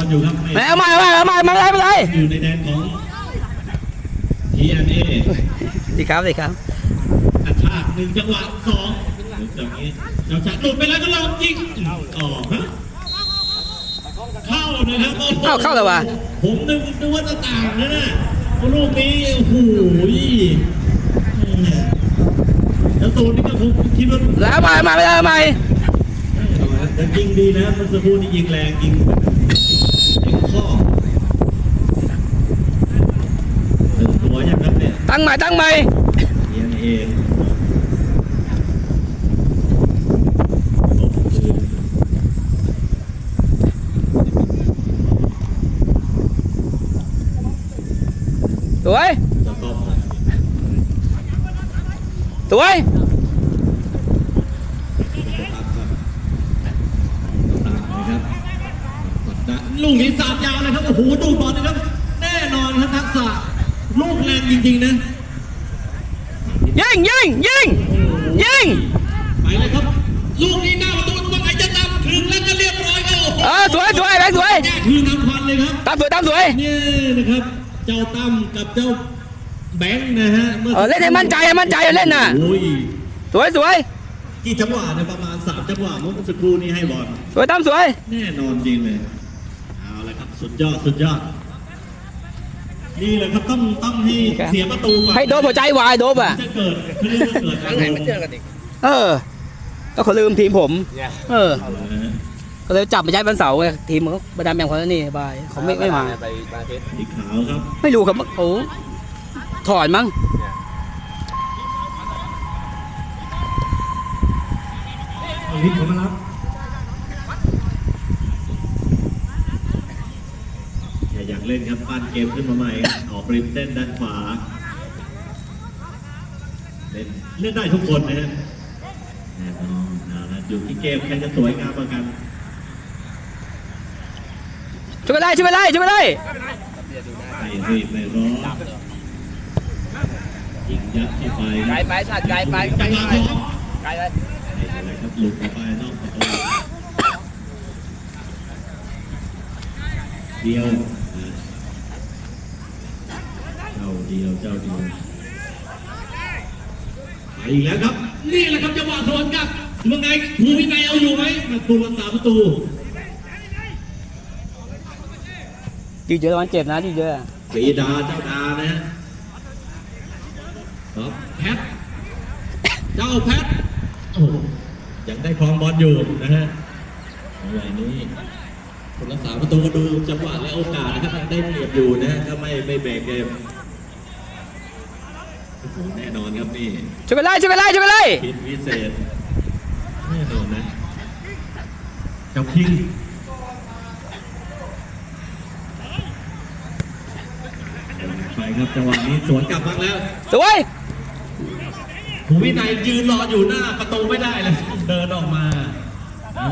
อลอยู่ครับไม่เอามาเอามาเอามาไม่เป็นไรไม่เป็นไรอยู่ในแดนของ TNA ดีครับดีครับกระชากหนึ่งจังหวะสองจากนี้เจ้าชักหลุดไปแล้วก็ลองยิงออกฮะเข้านะครับโอ้โหเข้าเข้าเลยวะผมนึกนึกว่าจะต่างนะน่ะเพราะลูกนี้โอ้โหแล้วตูนนี่ก็คงคิดว่าแล้วเอามาเอามาไม่ได้เอามาแต่ยิงดีนะเมื่อสักครู่นี้ยิงแรงยิงเต็มข้อถึงตัวยังครับเนี่ย ตั้ งใหม่ตั้งใหม่เอียนเองลบคืนสวยสต็อปสวยลูกนี้สาดยาวเลยครับ โอ้โห ดูบอลนะครับ แน่นอนครับทักษะ ลูกแรงจริงๆนะยิงยิงยิงยิงไปเลยครับลูกนี้หน้าประตูตัวไหนจะตามถึงแล้วก็เรียบร้อยครับโอ้โหเออสวยสวยแบงค์สวยแก้คืนน้ำพันเลยครับตามสวยตามสวยนี่นะครับเจ้าตั้มกับเจ้าแบงค์นะฮะมื่เออเล่นให้มั่นใจให้มั่นใจเล่นน่ะโอ้ยสวยสวยกี่จังหวะเนี่ยประมาณสามจังหวะเมื่อสักครู่นี้ให้บอลสวยตามสวย แน่นอนจริงเลยเอาละครับสุดยอดสุดยอด นี่แหละครับต้องต้องให้เสียประตูก่อนให้โดบหัวใจวายโดบอะจะเกิดเขาเรียกว่าเกิดอะไรมันเจอกันเออ ก็เขาลืมทีมผม เออก็เลยจับมาใช้วันเสาร์ไงทีมเขาประดามแบ่งคนละนี่บายเขาไม่ไม่มาไปบางเทสสีขาวครับ ไม่รู้ครับเขาถอนมั้งเอาลิฟต์เขามารับอย่าอยาก เล่นครับปั้นเกมขึ้นมาใหม่ครับออกริมเส้นด้านขวาเล่นเล่นได้ทุกคนนะฮะแน่นอนเอาละอยู่ที่เกมใครจะสวยงามกว่ากันช่วยไปไล่ช่วยไปไล่ช่วยไปไล่ไม่รีบไม่ร้อนยิงยัดเข้าไปไกลไปสัตว์ไกลไปก็ไปจังหไกวะลสองไกลเลยนี่อะไรครับหลุดออกไปนอกประตูเดียวนะ เจ้าเดียวเจ้าเดียวไปอีกแล้วครับ นี่แหละครับจังหวะสวนกลับว่าไงภูวินัยเอาอยู่ไหมมาตูรักษาประตูยืดเยอะมันเจ็บนะยืดเยอะสีดาเจ้าดานะฮะครับแพทเจ้าแพทโอ้โหยังได้ครองบอลอยู่นะฮะจังหวะนี้ คนรักษาประตูก็ดูจังหวะและโอกาสนะครับยังได้เปรียบอยู่นะฮะก็ไม่ไม่เบรกเกมโอ้โหแน่นอนครับนี่ช่วยไปไล่ช่วยไปไล่ช่วยไปไล่พินวิเศษแน่นอนนะเจ้าคิงไปครับจังหวะนี้สวนกลับบ้างแล้วสวยภูวินัยยืนรออยู่หน้าประตูไม่ได้เลยเดินออกมา